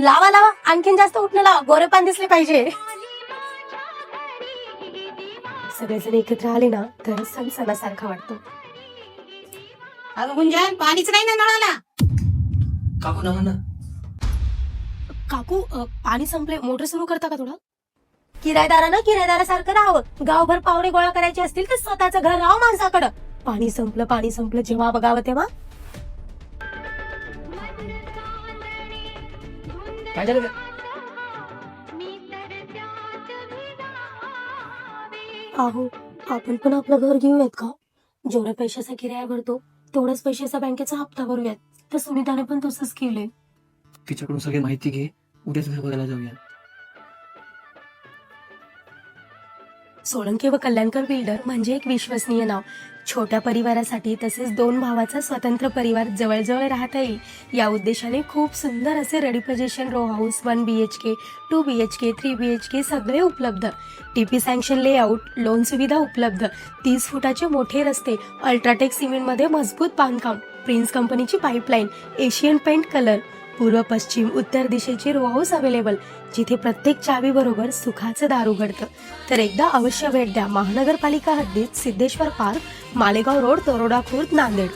लावा लावा. आणखीन जास्त उठणं लावा. गोरे पान दिसले पाहिजे. सगळेजण एकत्र आले ना तर सण सणासारखा वाटतो. अगं गुंजन पाणीच नाही ना नळाला. काकू ना. म्हणा काकू अ, पाणी संपले. मोटर सुरू करता का थोडं? किरायदारानं किरायदारासारखं राहावं. गावभर पावडे गोळा करायचे असतील तर स्वतःचं घर राहावं माणसाकडं. पाणी संपलं पाणी संपलं. जेव्हा बघावं तेव्हा. काय झालं? अहो आपण पण आपलं घर घेऊयात का? जेवढ्या पैशाचा किराया भरतो तेवढ्याच पैशाचा बँकेचा हप्ता भरूयात. तर सुनीताने पण तसंच केलंय. तिच्याकडून सगळी माहिती घे. उद्याच घर बघायला जाऊया सोळंके व कल्याणकर बिल्डर म्हणजे एक विश्वसनीय नाव. छोट्या परिवारासाठी तसेच दोन भावाचा स्वतंत्र परिवार जवळजवळ राहता येईल. या उद्देशाने खूप सुंदर असे ready position row house one B H K two B H K three B H K सगळे उपलब्ध. टीपी सँक्शन लेआउट लोन सुविधा उपलब्ध. तीस फुटाचे मोठे रस्ते अल्ट्राटेक सिमेंटमध्ये मजबूत बांधकाम प्रिन्स कंपनीची पाईपलाईन एशियन पेंट कलर पूर्व पश्चिम उत्तर दिशेची रो हाऊस अवेलेबल जिथे प्रत्येक चावी बरोबर सुखाचं दार उघडतं. तर एकदा अवश्य भेट द्या महानगरपालिका हद्दीत सिद्धेश्वर पार्क मालेगाव रोड तरोडा खुर्द नांदेड.